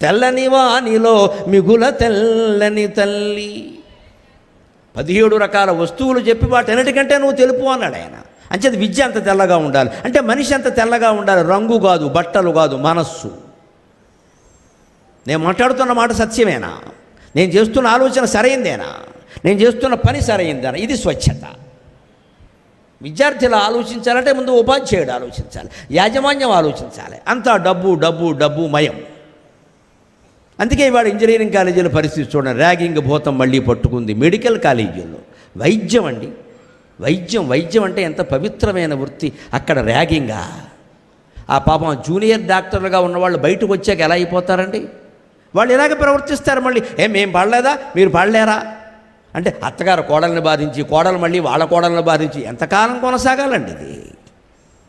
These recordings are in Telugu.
తెల్లని వానిలో మిగుల తెల్లని తల్లి. పదిహేడు రకాల వస్తువులు చెప్పి వాటన్నిటికంటే నువ్వు తెలుపు అన్నాడు ఆయన. అంచేది విద్య అంత తెల్లగా ఉండాలి. అంటే మనిషి అంత తెల్లగా ఉండాలి. రంగు కాదు బట్టలు కాదు మనస్సు. నేను మాట్లాడుతున్న మాట సత్యమేనా? నేను చేస్తున్న ఆలోచన సరైందేనా? నేను చేస్తున్న పని సరైందేనా? ఇది స్వచ్ఛత. విద్యార్థులు ఆలోచించాలంటే ముందు ఉపాధ్యాయుడు ఆలోచించాలి. యాజమాన్యం ఆలోచించాలి. అంతా డబ్బు డబ్బు డబ్బు మయం. అందుకే వాడు ఇంజనీరింగ్ కాలేజీల పరిస్థితి చూడండి ర్యాగింగ్ భూతం మళ్ళీ పట్టుకుంది. మెడికల్ కాలేజీల్లో. వైద్యం అండి. వైద్యం వైద్యం అంటే ఎంత పవిత్రమైన వృత్తి. అక్కడ ర్యాగింగా. ఆ పాపం జూనియర్ డాక్టర్లుగా ఉన్నవాళ్ళు బయటకు వచ్చాక ఎలా అయిపోతారండి? వాళ్ళు ఇలాగ ప్రవర్తిస్తారు మళ్ళీ? ఏం మేము పడలేదా? మీరు పడలేరా? అంటే అత్తగారు కోడల్ని బాధించి కోడలు మళ్ళీ వాళ్ళ కోడలను బాధించి ఎంతకాలం కొనసాగాలండి ఇది?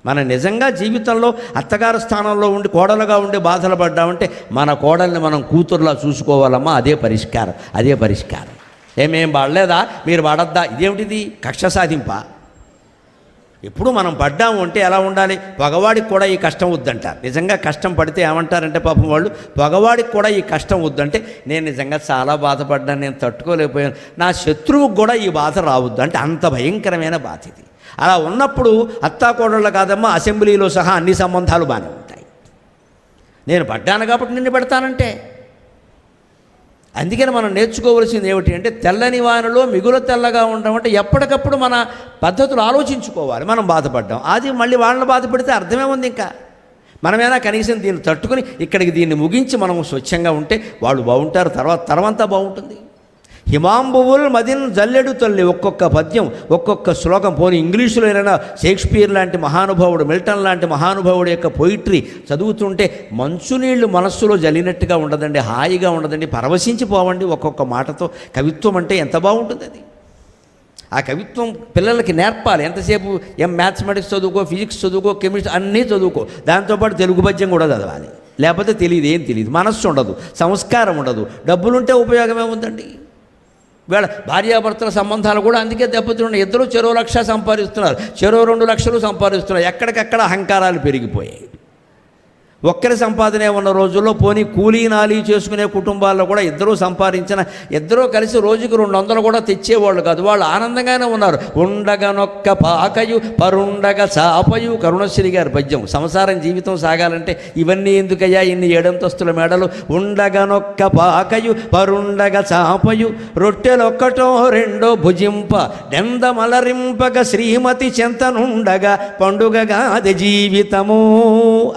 మన నిజంగా జీవితంలో అత్తగారు స్థానంలో ఉండి కోడలుగా ఉండి బాధలు పడ్డామంటే మన కోడల్ని మనం కూతురులా చూసుకోవాలమ్మా అదే పరిష్కారం అదే పరిష్కారం. ఏమేం పడలేదా మీరు పడద్దా ఇదేమిటిది? కక్ష సాధింప? ఎప్పుడు మనం పడ్డాము అంటే ఎలా ఉండాలి? పగవాడికి కూడా ఈ కష్టం వద్దంటారు నిజంగా కష్టం పడితే ఏమంటారంటే పాపం వాళ్ళు పగవాడికి కూడా ఈ కష్టం వద్దంటే నేను నిజంగా చాలా బాధపడ్డాను నేను తట్టుకోలేకపోయాను. నా శత్రువుకు కూడా ఈ బాధ రావద్దు. అంటే అంత భయంకరమైన బాధ ఇది. అలా ఉన్నప్పుడు అత్తాకోడళ్ళు కాదమ్మా అసెంబ్లీలో సహా అన్ని సంబంధాలు బాగానే ఉంటాయి. నేను పడ్డాను కాబట్టి నిన్ను పెడతానంటే. అందుకని మనం నేర్చుకోవలసింది ఏమిటి అంటే తెల్లని వానలో మిగులు తెల్లగా ఉండడం అంటే ఎప్పటికప్పుడు మన పద్ధతులు ఆలోచించుకోవాలి. మనం బాధపడ్డాం. అది మళ్ళీ వాళ్ళని బాధపడితే అర్థమే ఉంది ఇంకా. మనమేనా కనీసం దీన్ని తట్టుకుని ఇక్కడికి దీన్ని ముగించి మనం స్వచ్ఛంగా ఉంటే వాళ్ళు బాగుంటారు తర్వాత తర్వంతా బాగుంటుంది. హిమాంబువుల్ మదిన్ జల్లెడు తల్లి ఒక్కొక్క పద్యం ఒక్కొక్క శ్లోకం. పోని ఇంగ్లీషులో ఏదైనా షేక్స్పియర్ లాంటి మహానుభావుడు మిల్టన్ లాంటి మహానుభావుడు యొక్క పొయిట్రీ చదువుతుంటే మంచునీళ్ళు మనస్సులో జల్లినట్టుగా ఉండదండి హాయిగా ఉండదండి. పరవశించిపోవండి ఒక్కొక్క మాటతో. కవిత్వం అంటే ఎంత బాగుంటుంది అది? ఆ కవిత్వం పిల్లలకి నేర్పాలి. ఎంతసేపు ఏం మ్యాథమెటిక్స్ చదువుకో ఫిజిక్స్ చదువుకో కెమిస్ట్రీ అన్నీ చదువుకో. దాంతోపాటు తెలుగు పద్యం కూడా చదవాలి. లేకపోతే తెలియదు ఏం తెలియదు. మనస్సు ఉండదు సంస్కారం ఉండదు. డబ్బులుంటే ఉపయోగమే ఉందండి వీళ్ళ భార్యాభర్తల సంబంధాలు కూడా అందుకే దెబ్బతిన్నాయి. ఇద్దరు చెరో లక్ష సంపాదిస్తున్నారు. చెరో రెండు లక్షలు సంపాదిస్తున్నారు. ఎక్కడికక్కడ అహంకారాలు పెరిగిపోయాయి. ఒక్కరి సంపాదనే ఉన్న రోజుల్లో పోనీ కూలీ నాలీ చేసుకునే కుటుంబాల్లో కూడా ఇద్దరూ సంపాదించిన ఇద్దరూ కలిసి రోజుకు రెండు వందలు కూడా తెచ్చేవాళ్ళు కాదు. వాళ్ళు ఆనందంగానే ఉన్నారు. ఉండగనొక్క పాకయు పరుండగ చాపయు కరుణశ్రీ గారి పద్యం. సంసారం జీవితం సాగాలంటే ఇవన్నీ ఎందుకయ్యా? ఇన్ని ఏడంతస్తుల మేడలు. ఉండగనొక్క పాకయు పరుండగ చాపయు రొట్టెలొక్కటో రెండో భుజింప డెందమలరింపగ శ్రీమతి చెంతనుండగా పండుగగా అది జీవితము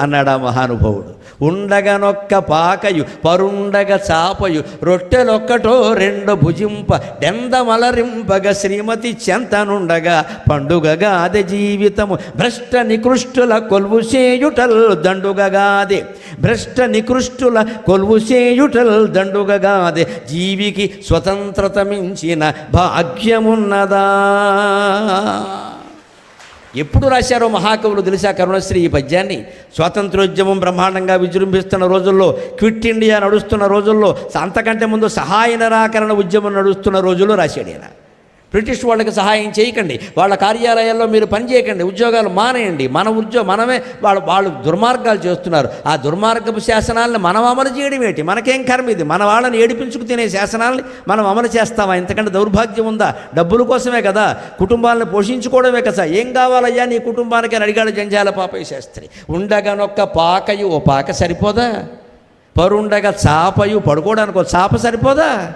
అన్నాడా ఆ మహానుభావుడు ఉండగనొక్క పాకయు పరుండగ చాపయు రొట్టెలొక్కటో రెండు భుజింప డెందమలరింపగ శ్రీమతి చెంతనుండగా పండుగగాది జీవితము భ్రష్ట నికృష్టుల కొలువు చేయుటల్ దండుగగాది భ్రష్ట నికృష్టుల కొలువు చేయుటల్ దండుగగాది జీవికి స్వతంత్రత మించిన భాగ్యమున్నదా. ఎప్పుడు రాశారో మహాకవులు తెలిసా? కరుణశ్రీ ఈ పద్యాన్ని. స్వాతంత్రోద్యమం బ్రహ్మాండంగా విజృంభిస్తున్న రోజుల్లో క్విట్ ఇండియా నడుస్తున్న రోజుల్లో అంతకంటే ముందు సహాయ నిరాకరణ ఉద్యమం నడుస్తున్న రోజుల్లో రాశాడు ఆయన బ్రిటిష్ వాళ్ళకి సహాయం చేయకండి. వాళ్ళ కార్యాలయాల్లో మీరు పని చేయకండి. ఉద్యోగాలు మానేయండి. మన ఉద్యోగం మనమే వాళ్ళు వాళ్ళు దుర్మార్గాలు చేస్తున్నారు. ఆ దుర్మార్గపు శాసనాలను మనం అమలు చేయడం ఏంటి? మనకేం కర్మ ఇది? మన వాళ్ళని ఏడిపించుకు తినే శాసనాలని మనం అమలు చేస్తామా? ఇంతకంటే దౌర్భాగ్యం ఉందా? డబ్బుల కోసమే కదా? కుటుంబాలను పోషించుకోవడమే కదా? ఏం కావాలయ్యా నీ కుటుంబానికి అని అడిగాడు జంజాల పాపయ్య శాస్త్రి. ఉండగనొక్క పాకయు ఓ పాక సరిపోదా? పరుండగా చాపయు పడుకోవడానికి ఒక చాప సరిపోదా?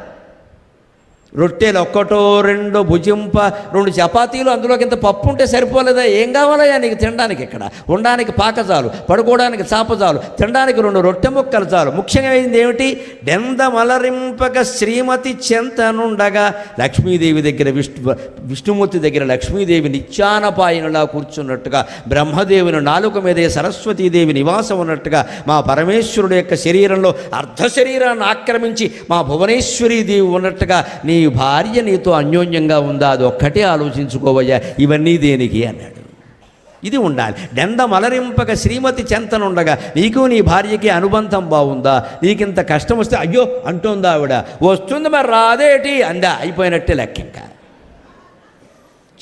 రొట్టెలు ఒక్కటో రెండో భుజింప రెండు చపాతీలు అందులోకి ఇంత పప్పు ఉంటే సరిపోలేదా? ఏం కావాలయ్యా నీకు తినడానికి ఇక్కడ? ఉండడానికి పాక చాలు పడుకోవడానికి చాప చాలు తినడానికి రెండు రొట్టె ముక్కలు చాలు. ముఖ్యంగా ఏమిటి ఏమిటి డెందమలరింపక శ్రీమతి చెంతనుండగా లక్ష్మీదేవి దగ్గర విష్ణు విష్ణుమూర్తి దగ్గర లక్ష్మీదేవి నిత్యానపాయనులా కూర్చున్నట్టుగా బ్రహ్మదేవుని నాలుక మీదే సరస్వతీదేవి నివాసం ఉన్నట్టుగా మా పరమేశ్వరుడు యొక్క శరీరంలో అర్ధ శరీరాన్ని ఆక్రమించి మా భువనేశ్వరీ దేవి ఉన్నట్టుగా నీ భార్య నీతో అన్యోన్యంగా ఉందా? అది ఒక్కటే ఆలోచించుకోవయ్యా. ఇవన్నీ దేనికి అన్నాడు. ఇది ఉండాలి. దెంద మలరింపక శ్రీమతి చెంతనుండగా నీకు నీ భార్యకి అనుబంధం బాగుందా? నీకింత కష్టం వస్తే అయ్యో అంటోందా ఆవిడ. వస్తుంది మరి రాదేటి? అందా. అయిపోయినట్టే లెక్క ఇంకా.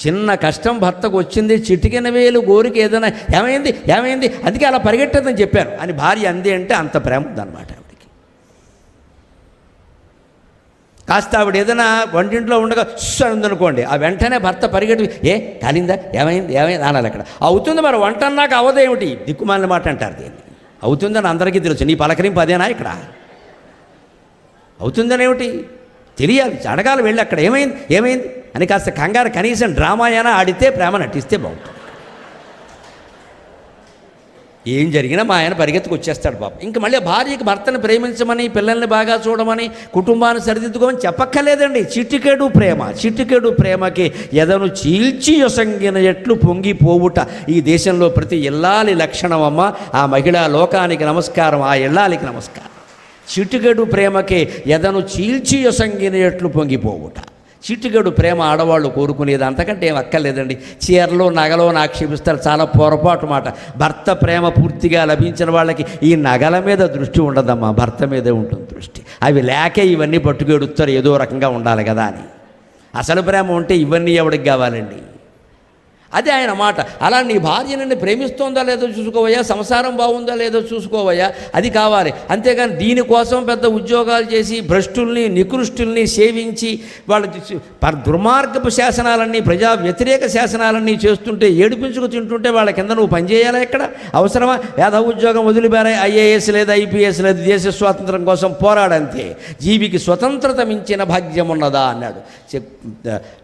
చిన్న కష్టం భర్తకు వచ్చింది చిటికిన వేలు గోరికి ఏదైనా ఏమైంది? ఏమైంది? అందుకే అలా పరిగెట్టదని చెప్పాను అని భార్య అంది అంటే అంత ప్రేమ ఉందన్నమాట. కాస్త ఆవిడ ఏదైనా వంటింట్లో ఉండగా అని ఉందనుకోండి ఆ వెంటనే భర్త పరిగెట్టి ఏ కాలిందా? ఏమైంది? ఏమైంది? అనాలి అక్కడ. అవుతుంది మరి వంట అన్నాక అవదేమిటి? దిక్కుమాలిన మాట అంటారు దీన్ని. అవుతుందని అందరికీ తెలుసు నీ పలకరింపు అదేనా ఇక్కడ? అవుతుందని ఏమిటి తెలియాలి అడగాలి వెళ్ళి అక్కడ ఏమైంది? ఏమైంది? అని కాస్త కంగారు కనీసం డ్రామా అయినా ఆడితే ప్రేమ నటిస్తే బాగుంటుంది. ఏం జరిగినా మా ఆయన పరిగెత్తుకు వచ్చేస్తాడు పాపం. ఇంక మళ్ళీ భార్యకి భర్తను ప్రేమించమని పిల్లల్ని బాగా చూడమని కుటుంబాన్ని సరిదిద్దుకోమని చెప్పక్కర్లేదండి. చిటికెడు ప్రేమ చిటికెడు ప్రేమకి ఎదను చీల్చి యొసంగిన ఎట్లు పొంగిపోవుట ఈ దేశంలో ప్రతి ఇల్లాలి లక్షణం అమ్మ. ఆ మహిళా లోకానికి నమస్కారం ఆ ఇల్లాలికి నమస్కారం. చిటికెడు ప్రేమకి ఎదను చీల్చి యొసంగిన ఎట్లు పొంగిపోవుట. చిట్టుగడు ప్రేమ ఆడవాళ్ళు కోరుకునేది అంతకంటే ఏం అక్కర్లేదండి. చీరలో నగలో ఆక్షేపిస్తారు చాలా పొరపాటు మాట. భర్త ప్రేమ పూర్తిగా లభించిన వాళ్ళకి ఈ నగల మీద దృష్టి ఉండదమ్మా భర్త మీదే ఉంటుంది దృష్టి. అవి లేకే ఇవన్నీ పట్టుకెడుతారు ఏదో రకంగా ఉండాలి కదా అని. అసలు ప్రేమ ఉంటే ఇవన్నీ ఎవడికి కావాలండి? అదే ఆయన మాట. అలా నీ భార్య నిన్ను ప్రేమిస్తోందా లేదో చూసుకోవయ్యా సంసారం బాగుందా లేదో చూసుకోవయ్యా అది కావాలి. అంతేగాని దీనికోసం పెద్ద ఉద్యోగాలు చేసి భ్రష్టుల్ని నికృష్టుల్ని సేవించి వాళ్ళ దుర్మార్గపు శాసనాలన్నీ ప్రజా వ్యతిరేక శాసనాలన్నీ చేస్తుంటే ఏడిపించుకు తింటుంటే వాళ్ళ కింద నువ్వు పనిచేయాలా ఇక్కడ అవసరమా? వేద ఉద్యోగం వదిలిపారా ఐఏఎస్ లేదు ఐపీఎస్ లేదు దేశ స్వాతంత్రం కోసం పోరాడంతే. జీవికి స్వతంత్రత మించిన భాగ్యం ఉన్నదా అన్నాడు.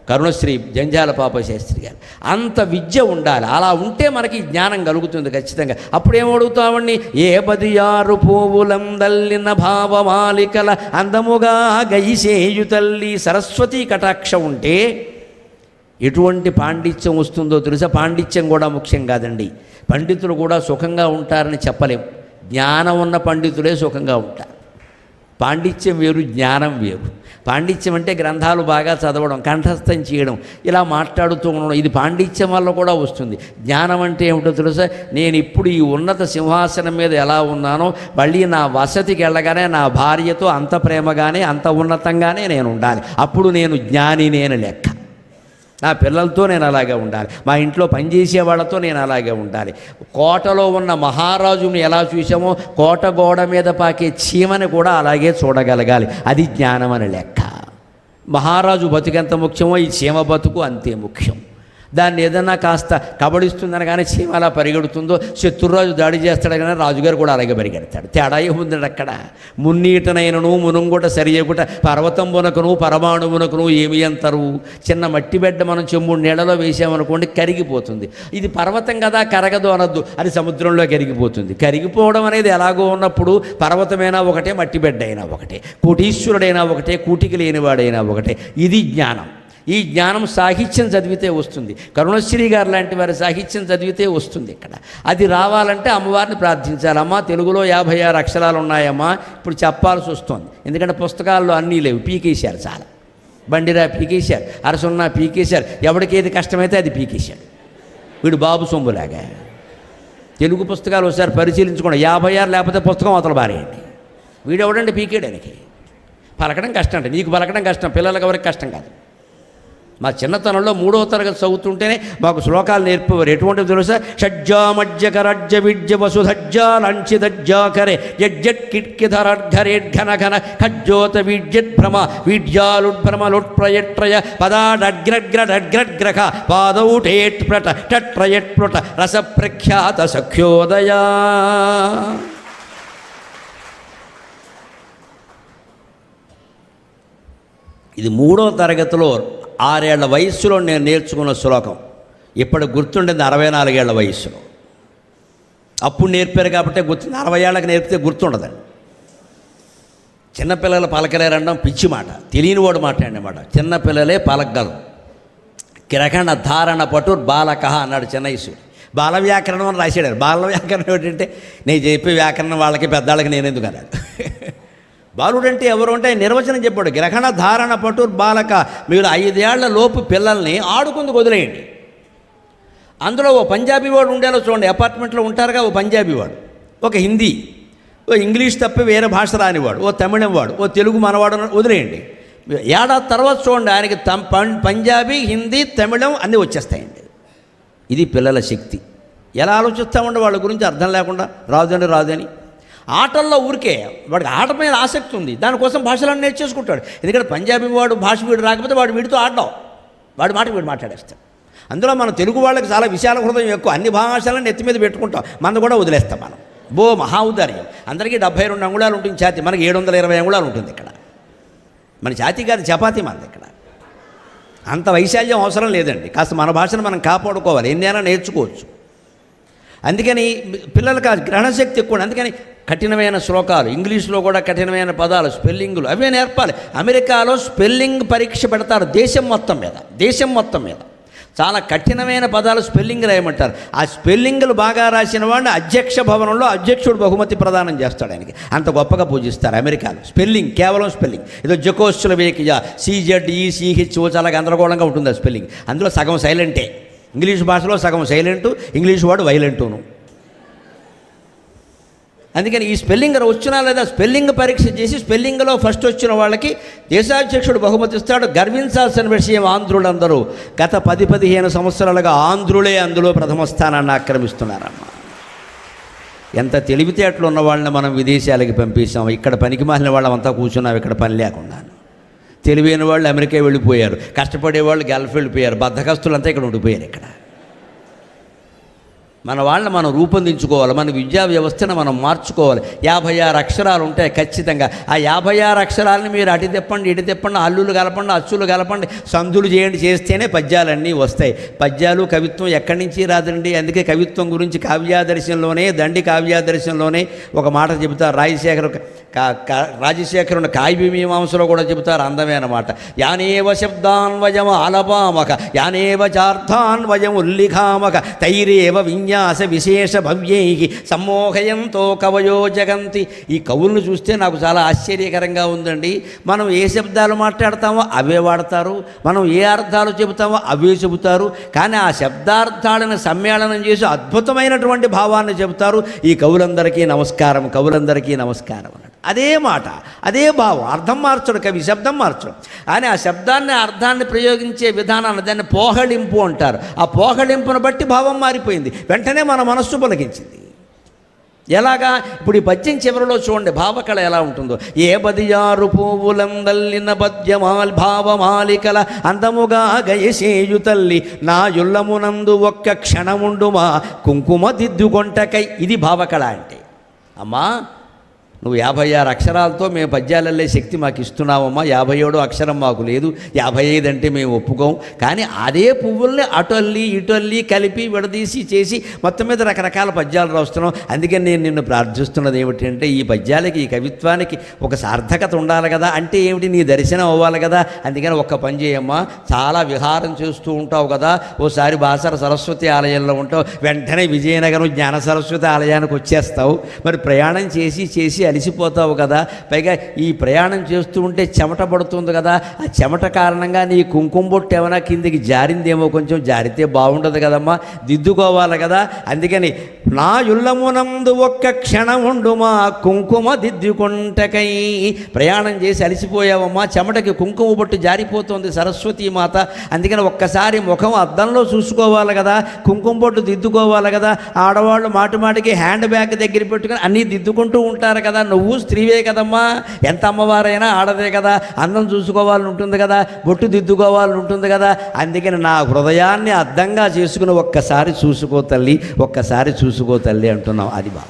కరుణశ్రీ జంజాల పాప శాస్త్రి గారు. అంత విద్య ఉండాలి. అలా ఉంటే మనకి జ్ఞానం కలుగుతుంది ఖచ్చితంగా. అప్పుడేమడుగుతామండి? ఏ పదియారు పువ్వులందల్లిన భావమాలికల అందముగా గయిసేయు తల్లి సరస్వతి కటాక్షం ఉంటే ఎటువంటి పాండిత్యం వస్తుందో తెలుసా? పాండిత్యం కూడా ముఖ్యం కాదండి. పండితులు కూడా సుఖంగా ఉంటారని చెప్పలేం. జ్ఞానం ఉన్న పండితులే సుఖంగా ఉంటారు పాండిత్యం వేరు జ్ఞానం వేరు. పాండిత్యం అంటే గ్రంథాలు బాగా చదవడం కంఠస్థం చేయడం ఇలా మాట్లాడుతూ ఉండడం. ఇది పాండిత్యం వల్ల కూడా వస్తుంది. జ్ఞానం అంటే ఏమిటో తెలుసా? నేను ఇప్పుడు ఈ ఉన్నత సింహాసనం మీద ఎలా ఉన్నానో మళ్ళీ నా వసతికి వెళ్ళగానే నా భార్యతో అంత ప్రేమగానే అంత ఉన్నతంగానే నేను ఉండాలి. అప్పుడు నేను జ్ఞాని నేను లెక్క. నా పిల్లలతో నేను అలాగే ఉండాలి. మా ఇంట్లో పనిచేసే వాళ్ళతో నేను అలాగే ఉండాలి. కోటలో ఉన్న మహారాజుని ఎలా చూసామో కోట గోడ మీద పాకే చీమని కూడా అలాగే చూడగలగాలి. అది జ్ఞానం అని లెక్క. మహారాజు బతుకెంత ముఖ్యమో ఈ చీమ బతుకు అంతే ముఖ్యం. దాన్ని ఏదన్నా కాస్త కబడిస్తుందని కానీ చీమ అలా పరిగెడుతుందో శత్రురాజు దాడి చేస్తాడు కానీ రాజుగారు కూడా అలాగే పరిగెడతాడు. తేడా ఏముందండి అక్కడ? మున్నీటనైనను మునుంగుట సరియగుట పర్వతంబునకును పరమాణువునకును ఏమి అంతరు? చిన్న మట్టి బిడ్డ మనం చెమ్ముడు నీళ్ళలో వేసామనుకోండి కరిగిపోతుంది. ఇది పర్వతం కదా కరగదు అనొద్దు. అది సముద్రంలో కరిగిపోతుంది. కరిగిపోవడం అనేది ఎలాగో ఉన్నప్పుడు పర్వతమైనా ఒకటే మట్టి బిడ్డ అయినా ఒకటే. కోటీశ్వరుడైనా ఒకటే కూటికి లేనివాడైనా ఒకటే. ఇది జ్ఞానం. ఈ జ్ఞానం సాహిత్యం చదివితే వస్తుంది. కరుణశ్రీ గారు లాంటి వారి సాహిత్యం చదివితే వస్తుంది ఇక్కడ. అది రావాలంటే అమ్మవారిని ప్రార్థించాలి. అమ్మ తెలుగులో యాభై ఆరు అక్షరాలు ఉన్నాయమ్మా ఇప్పుడు చెప్పాల్సి వస్తుంది. ఎందుకంటే పుస్తకాల్లో అన్నీ లేవు. పీకేశారు చాలా. బండిరా పీకేశారు. అరసున్నా పీకేశారు. ఎవరికి ఏది కష్టమైతే అది పీకేశాడు. వీడు బాబు సొమ్ములాగా. తెలుగు పుస్తకాలు ఒకసారి పరిశీలించుకోండి. యాభై ఆరు లేకపోతే పుస్తకం అవతల బారేయండి. వీడెవడండి? పీకేయడానికి. పలకడం కష్టం అంటే నీకు పలకడం కష్టం. పిల్లలకి ఎవరికి కష్టం కాదు. మా చిన్నతనంలో మూడవ తరగతి చదువుతుంటేనే మాకు శ్లోకాలు నేర్పేవారు. ఎటువంటిది తెలుసా? షడ్జామజ్జకరజ్జ విద్య వసుధజ్జా లంచిధజ్జాకరే యజ్జట్ కిట్కిధరర్ఘరేడ్ ఘన ఘన ఖజ్జోత విద్యత్ భ్రమ విడ్యాలుడ్భ్రమ లుట్ప్రయట్రయ పదాడగ్రగ్రడగ్రగ్రహ పాదౌటేట్ ప్రట టట్రయట్ ప్రట రసప్రఖ్యాత సఖ్యోదయా. ఇది మూడో తరగతిలో ఆరేళ్ళ వయస్సులో నేను నేర్చుకున్న శ్లోకం. ఇప్పుడు గుర్తుండేది అరవై నాలుగేళ్ళ వయస్సులో. అప్పుడు నేర్పారు కాబట్టి గుర్తు అరవై ఏళ్ళకి నేర్పితే గుర్తుండదండి. చిన్నపిల్లలు పలకలేరనడం పిచ్చి మాట. తెలియని వాడు మాట్లాడినమాట. చిన్నపిల్లలే పలకగలరు. కిరకణ ధారణ పటు బాలక అన్నాడు చిన్నయసుడు బాల వ్యాకరణం అని రాశాడు. బాల వ్యాకరణం ఏంటంటే నేను చెప్పే వ్యాకరణం వాళ్ళకి పెద్దవాళ్ళకి నేను ఎందుకు అన్నాడు. బాలుడంటే ఎవరు అంటే ఆయన నిర్వచనం చెప్పాడు. గ్రహణ ధారణ పటు బాలక మీరు ఐదేళ్ళ లోపు పిల్లల్ని ఆడుకుందుకు వదిలేయండి. అందులో ఓ పంజాబీ వాడు ఉండేలా చూడండి. అపార్ట్మెంట్లో ఉంటారుగా ఓ పంజాబీ వాడు. ఒక హిందీ ఓ ఇంగ్లీష్ తప్ప వేరే భాష రానివాడు. ఓ తమిళం వాడు ఓ తెలుగు మనవాడు వదిలేయండి. ఏడాది తర్వాత చూడండి ఆయనకి తం పం- పంజాబీ హిందీ తమిళం అన్నీ వచ్చేస్తాయండి. ఇది పిల్లల శక్తి. ఎలా ఆలోచిస్తామండి వాళ్ళ గురించి అర్థం లేకుండా రాదని రాదని ఆటల్లో ఊరికే వాడికి ఆట మీద ఆసక్తి ఉంది. దానికోసం భాషలను నేర్చేసుకుంటాడు. ఎందుకంటే పంజాబీ వాడు భాష వీడు రాకపోతే వాడు వీడితో ఆడడం. వాడి మాట వీడు మాట్లాడేస్తాడు. అందులో మనం తెలుగు వాళ్ళకి చాలా విశాల హృదయం ఎక్కువ. అన్ని భాషలను నెత్తి మీద పెట్టుకుంటాం. మనం కూడా వదిలేస్తాం మనం. బో మహా ఉదార్యం. అందరికీ డెబ్బై రెండు అంగుళాలు ఉంటుంది ఛాతి. మనకి ఏడు వందల ఇరవై అంగుళాలు ఉంటుంది ఇక్కడ. మన ఛాతి కాదు చపాతీ మనది ఇక్కడ. అంత వైశాల్యం అవసరం లేదండి. కాస్త మన భాషను మనం కాపాడుకోవాలి. ఎన్నైనా నేర్చుకోవచ్చు. అందుకని పిల్లలకు ఆ గ్రహణశక్తి ఎక్కువ అందుకని కఠినమైన శ్లోకాలు ఇంగ్లీష్లో కూడా కఠినమైన పదాలు స్పెల్లింగులు అవే నేర్పాలి. అమెరికాలో స్పెల్లింగ్ పరీక్ష పెడతారు దేశం మొత్తం మీద దేశం మొత్తం మీద. చాలా కఠినమైన పదాలు స్పెల్లింగ్ రాయమంటారు. ఆ స్పెల్లింగ్లు బాగా రాసిన వాడిని అధ్యక్ష భవనంలో అధ్యక్షుడు బహుమతి ప్రదానం చేస్తాడు ఆయనకి. అంత గొప్పగా పూజిస్తారు అమెరికాలో. స్పెల్లింగ్ కేవలం స్పెల్లింగ్. ఏదో జకోస్చుల వేకిజ సిజెడ్ ఈ సిహెచ్ఓ చాలా గందరగోళంగా ఉంటుంది ఆ స్పెల్లింగ్? అందులో సగం సైలెంటే. ఇంగ్లీష్ భాషలో సగం సైలెంటు ఇంగ్లీష్ వాడు వైలెంటును. అందుకని ఈ స్పెల్లింగ్ వచ్చినా లేదా స్పెల్లింగ్ పరీక్ష చేసి స్పెల్లింగ్లో ఫస్ట్ వచ్చిన వాళ్ళకి దేశాధ్యక్షుడు బహుమతి ఇస్తాడు గర్వించాల్సిన విషయం ఆంధ్రులందరూ. గత పది పదిహేను సంవత్సరాలుగా ఆంధ్రులే అందులో ప్రథమ స్థానాన్ని ఆక్రమిస్తున్నారమ్మ. ఎంత తెలివితేటలు ఉన్న వాళ్ళని మనం విదేశాలకి పంపిస్తాం. ఇక్కడ పనికి మాలిన వాళ్ళమంతా కూర్చున్నాం ఇక్కడ పని లేకుండా తెలివైన వాళ్ళు అమెరికా వెళ్ళిపోయారు. కష్టపడే వాళ్ళు గల్ఫ్ వెళ్ళిపోయారు. బద్దకస్తులంతా ఇక్కడ ఉండిపోయారు ఇక్కడ. మన వాళ్ళని మనం రూపొందించుకోవాలి మన విద్యా వ్యవస్థను మనం మార్చుకోవాలి. యాభై ఆరు అక్షరాలు ఉంటాయి ఖచ్చితంగా. ఆ యాభై ఆరు అక్షరాలని మీరు అటు తిప్పండి ఇటు తిప్పండి అల్లులు కలపండి అచ్చులు కలపండి సందులు చేయండి చేస్తేనే పద్యాలన్నీ వస్తాయి. పద్యాలు కవిత్వం ఎక్కడి నుంచి రాదండి? అందుకే కవిత్వం గురించి కావ్యాదర్శంలోనే దండి కావ్యాదర్శంలోనే ఒక మాట చెబుతారు. రాజశేఖర కా- కా- రాజశేఖరుని కావ్యమీమాంసలో కూడా చెబుతారు అందమైన మాట యానేవ శబ్దాన్వయం ఆలపామక యానేవ చార్థాన్వయం ఉల్లిఖామక తైరేవ విన్యాస విశేష భవ్యై సమ్మోహయంతో కవయో జగంతి. ఈ కవులను చూస్తే నాకు చాలా ఆశ్చర్యకరంగా ఉందండి. మనం ఏ శబ్దాలు మాట్లాడతామో అవే వాడతారు. మనం ఏ అర్థాలు చెబుతామో అవే చెబుతారు. కానీ ఆ శబ్దార్థాలను సమ్మేళనం చేసి అద్భుతమైనటువంటి భావాన్ని చెబుతారు. ఈ కవులందరికీ నమస్కారం కవులందరికీ నమస్కారం అన్నాడు అదే మాట అదే భావం. అర్థం మార్చడు కవి శబ్దం మార్చడు. కానీ ఆ శబ్దాన్ని అర్థాన్ని ప్రయోగించే విధానాన్ని దాన్ని పోహళింపు అంటారు. ఆ పోహళింపును బట్టి భావం మారిపోయింది. వెంటనే మన మనస్సు పలికించింది. ఎలాగా? ఇప్పుడు ఈ పద్యం చివరిలో చూడండి భావకళ ఎలా ఉంటుందో. ఏ బదియారు పువ్వులందల్లిన పద్యమాల్ భావమాలికల అందముగా గయసేయు తల్లి నా యుల్లమునందు ఒక్క క్షణముండుమా కుంకుమ దిద్దుకొంటకై. ఇది భావకళ అంటే. అమ్మా నువ్వు యాభై ఆరు అక్షరాలతో మేము పద్యాలల్లే శక్తి మాకు ఇస్తున్నావమ్మా. యాభై ఏడో అక్షరం మాకు లేదు. యాభై ఐదు అంటే మేము ఒప్పుకోం. కానీ అదే పువ్వుల్ని అటొల్లి ఇటొల్లి కలిపి విడదీసి చేసి మొత్తం మీద రకరకాల పద్యాలు రాస్తున్నాం. అందుకని నేను నిన్ను ప్రార్థిస్తున్నది ఏమిటంటే ఈ పద్యాలకి ఈ కవిత్వానికి ఒక సార్థకత ఉండాలి కదా. అంటే ఏమిటి? నీ దర్శనం అవ్వాలి కదా. అందుకని ఒక్క పని చేయమ్మా. చాలా విహారం చేస్తూ ఉంటావు కదా. ఓసారి బాసర సరస్వతి ఆలయంలో ఉంటావు. వెంటనే విజయనగరం జ్ఞాన సరస్వతి ఆలయానికి వచ్చేస్తావు. మరి ప్రయాణం చేసి చేసి అలిసిపోతావు కదా. పైగా ఈ ప్రయాణం చేస్తూ ఉంటే చెమట పడుతుంది కదా. ఆ చెమట కారణంగా నీ కుంకుమ బొట్టు ఏమైనా కిందికి జారిందేమో కొంచెం జారితే బాగుండదు కదమ్మా. దిద్దుకోవాలి కదా. అందుకని నా యుల్లమునందు ఒక్క క్షణం ఉండుమా కుంకుమ దిద్దుకుంటకై. ప్రయాణం చేసి అలిసిపోయావమ్మా. చెమటకి కుంకుమ బొట్టు జారిపోతుంది సరస్వతి మాత. అందుకని ఒక్కసారి ముఖం అద్దంలో చూసుకోవాలి కదా. కుంకుమ బొట్టు దిద్దుకోవాలి కదా. ఆడవాళ్ళు మాటి మాటికి హ్యాండ్ బ్యాగ్ దగ్గర పెట్టుకొని అన్నీ దిద్దుకుంటూ ఉంటారు కదా. నువ్వు స్త్రీవే కదమ్మా. ఎంత అమ్మవారైనా ఆడదే కదా. అందం చూసుకోవాలని ఉంటుంది కదా. బొట్టు దిద్దుకోవాలని ఉంటుంది కదా. అందుకని నా హృదయాన్ని అర్థంగా చేసుకుని ఒక్కసారి చూసుకో తల్లి ఒక్కసారి చూసుకో తల్లి అంటున్నాం అది బాగా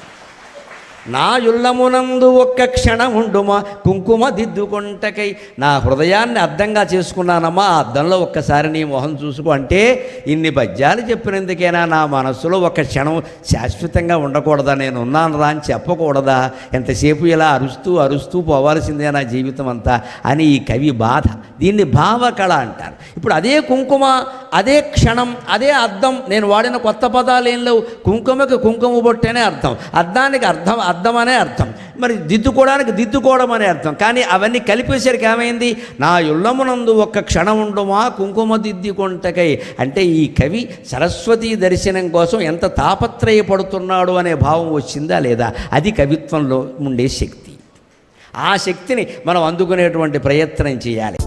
నా యుల్లమునందు ఒక్క క్షణముండుమా? కుంకుమ దిద్దుకుంటకై నా హృదయాన్ని అర్థంగా చేసుకున్నానమ్మా. ఆ ఒక్కసారి నీ మొహం చూసుకో. అంటే ఇన్ని పద్యాలు చెప్పినందుకైనా నా మనస్సులో ఒక క్షణం శాశ్వతంగా ఉండకూడదా? నేను ఉన్నాను రా అని చెప్పకూడదా? ఎంతసేపు ఇలా అరుస్తూ అరుస్తూ పోవాల్సిందే నా జీవితం అంతా అని ఈ కవి బాధ. దీన్ని భావకళ అంటారు. ఇప్పుడు అదే కుంకుమ అదే క్షణం అదే అర్థం. నేను వాడిన కొత్త పదాలు ఏం లేవు. కుంకుమకి కుంకుమ బొట్టేనే అర్థం. అర్థానికి అర్థం అర్థం అనే అర్థం. మరి దిద్దుకోవడానికి దిద్దుకోవడం అనే అర్థం. కానీ అవన్నీ కలిపేసరికి ఏమైంది? నా యుల్లమునందు ఒక్క క్షణం ఉండమా? కుంకుమ దిద్దుకొంటకై. అంటే ఈ కవి సరస్వతీ దర్శనం కోసం ఎంత తాపత్రయపడుతున్నాడు అనే భావం వచ్చిందా లేదా? అది కవిత్వంలో ఉండే శక్తి. ఆ శక్తిని మనం అందుకునేటువంటి ప్రయత్నం చేయాలి.